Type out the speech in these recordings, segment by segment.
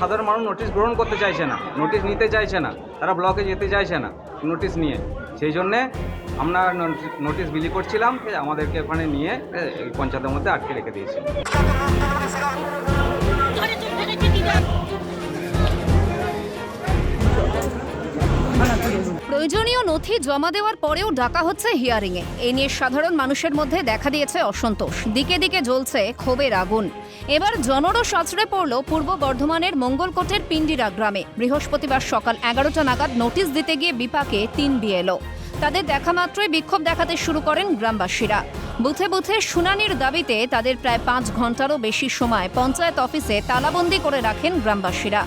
সাধারণ মানুষ নোটিশ গ্রহণ করতে চাইছে না নোটিশ নিতে চাইছে না, তারা ব্লকে যেতে চাইছে না নোটিশ নিয়ে। সেই জন্যে আমরা নোটিশ বিলি করছিলাম আমাদেরকে ওখানে নিয়ে পঞ্চায়েতের মধ্যে আটকে রেখে দিয়েছে। প্রয়োজনীয় নথি জমা দেওয়ার পরেও ডাকা হচ্ছে হিয়ারিংয়ে। এ নিয়ে সাধারণ মানুষের মধ্যে দেখা দিয়েছে অসন্তোষ। দিকে দিকে জ্বলছে ক্ষোভের আগুন। এবার জনরস আছড়ে পড়ল পূর্ব বর্ধমানের মঙ্গলকোটের পিন্ডিরা গ্রামে। বৃহস্পতিবার সকাল এগারোটা নাগাদ নোটিশ দিতে গিয়ে বিপাকে তিন বিএলও। তাদের দেখা মাত্রই বিক্ষোভ দেখাতে শুরু করেন গ্রামবাসীরা। বুথে বুথে শুনানির দাবিতে তাদের প্রায় পাঁচ ঘন্টারও বেশি সময় পঞ্চায়েত অফিসে তালাবন্দি করে রাখেন গ্রামবাসীরা।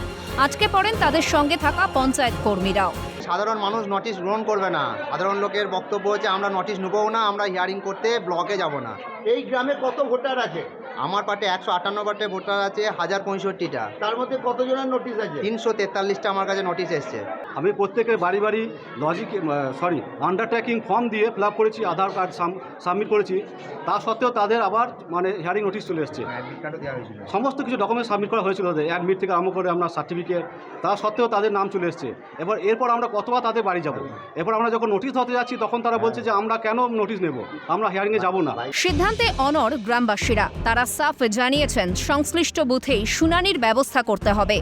আজকে পড়েন তাদের সঙ্গে থাকা পঞ্চায়েত কর্মীরাও। সাধারণ মানুষ নোটিশ গ্রহণ করবে না। সাধারণ লোকের বক্তব্য হচ্ছে আমরা নোটিশ নেবও না আমরা হিয়ারিং করতে ব্লকে যাব না। এই গ্রামে কত ভোটার আছে? আমার পার্টে একশো আটান্ন পার্টে ভোটার আছে হাজার পঁয়ষট্টিটা। তার মধ্যে কতজনের নোটিশ আছে? তিনশো তেতাল্লিশটা আমার কাছে নোটিশ এসছে। আমি প্রত্যেকের বাড়ি বাড়ি লজিক সরি আন্ডারটেকিং ফর্ম দিয়ে ফিল আপ করেছি আধার কার্ড সাবমিট করেছি। তা সত্ত্বেও তাদের আবার মানে হিয়ারিং নোটিশ চলে এসছে। হয়েছিল। সমস্ত কিছু ডকুমেন্ট সাবমিট করা হয়েছিল তাদের অ্যাডমিট থেকে আরম্ভ করে আমরা সার্টিফিকেট তা সত্ত্বেও তাদের নাম চলে এসছে। এবার এরপর আমরা কতবার তাদের বাড়ি যাব। এরপর আমরা যখন নোটিশ ধরতে যাচ্ছি, তখন তারা বলছে যে আমরা কেন নোটিশ নেব? আমরা হিয়ারিংয়ে যাব না। সিদ্ধান্তে অনর গ্রামবাসীরা। তারা সাফ জানিয়েছেন, সংশ্লিষ্ট বুথেই শুনানির ব্যবস্থা করতে হবে।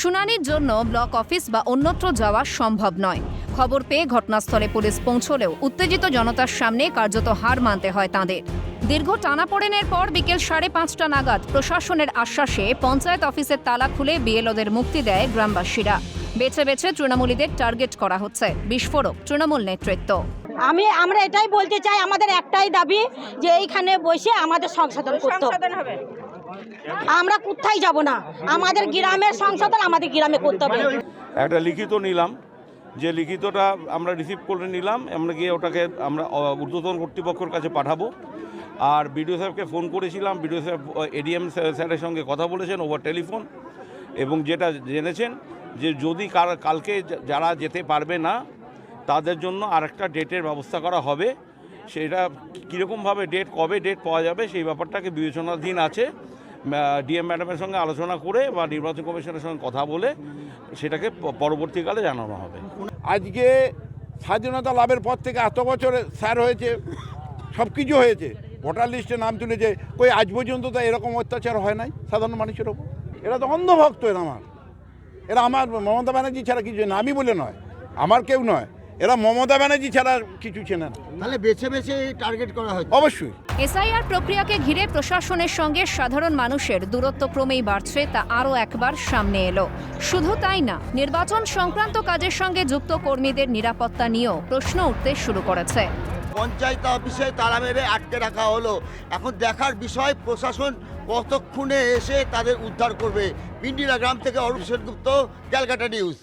শুনানির জন্য ব্লক অফিস বা অন্যত্র যাওয়া সম্ভব নয়। খবর পেয়ে ঘটনাস্থলে পুলিশ পৌঁছলেও উত্তেজিত জনতার সামনে কার্যত হার মানতে হয় তাঁদের। দীর্ঘ টানাপোড়েনের পর বিকেল সাড়ে পাঁচটা নাগাদ প্রশাসনের আশ্বাসে পঞ্চায়েত অফিসের তালা খুলে বিএলওদের মুক্তি দেয় গ্রামবাসীরা। বেছে বেছে তৃণমূলীদের টার্গেট করা হচ্ছে। বিস্ফোরক তৃণমূল নেতৃত্ব। আমি আমরা এটাই বলতে চাই আমাদের একটাই দাবি যে এইখানে বসে আমাদের সংশোধন করতে হবে। আমরা কোথায় যাব না? আমাদের গ্রামের সংশোধন আমাদের গ্রামে করতে হবে। একটা লিখিত নিলাম। যে লিখিতটা আমরা রিসিভ করে নিলাম আমরা গিয়ে ওটাকে আমরা ঊর্ধ্বতন কর্তৃপক্ষের কাছে পাঠাবো। আর বিডিও সাহেবকে ফোন করেছিলাম বিডিও সাহেব এডিএম স্যারের সঙ্গে কথা বলেছেন ওভার টেলিফোন এবং যেটা জেনেছেন যে যদি কালকে যারা যেতে পারবে না, তাদের জন্য আরেকটা ডেটের ব্যবস্থা করা হবে। সেটা কীরকমভাবে ডেট, কবে ডেট পাওয়া যাবে, সেই ব্যাপারটাকে বিবেচনাধীন আছে। ডিএম ম্যাডামের সঙ্গে আলোচনা করে বা নির্বাচন কমিশনের সঙ্গে কথা বলে সেটাকে পরবর্তীকালে জানানো হবে। আজকে স্বাধীনতা লাভের পর থেকে এত বছরে স্যার হয়েছে, সব কিছু হয়েছে। ভোটার লিস্টে নাম তুলেছে, কই আজ পর্যন্ত তো এরকম অত্যাচার হয় নাই সাধারণ মানুষের ওপর? এরা তো অন্ধভক্ত এরা আমার। এরা আমার মমতা ব্যানার্জি ছাড়া কিছু না আমি বলে নয় আমার কেউ নয় এরা মমতা ব্যানার্জি ছাড়া কিছু চেনে না। তাহলে বেছে বেছে টার্গেট করা হয় অবশ্যই। এসআইআর প্রক্রিয়াকে ঘিরে প্রশাসনের সঙ্গে সাধারণ মানুষের দূরত্ব ক্রমেই বাড়ছে তা আরও একবার সামনে এলো। শুধু তাই না নির্বাচন সংক্রান্ত কাজের সঙ্গে যুক্ত কর্মীদের নিরাপত্তা নিয়েও প্রশ্ন উঠতে শুরু করেছে। পঞ্চায়েত অফিসে তারা মেরে আটকে রাখা হলো। এখন দেখার বিষয়, প্রশাসন কতক্ষণে এসে তাদের উদ্ধার করবে? পিন্ডিরা গ্রাম থেকে অরূপ সেনগুপ্ত, ক্যালকাটা নিউজ।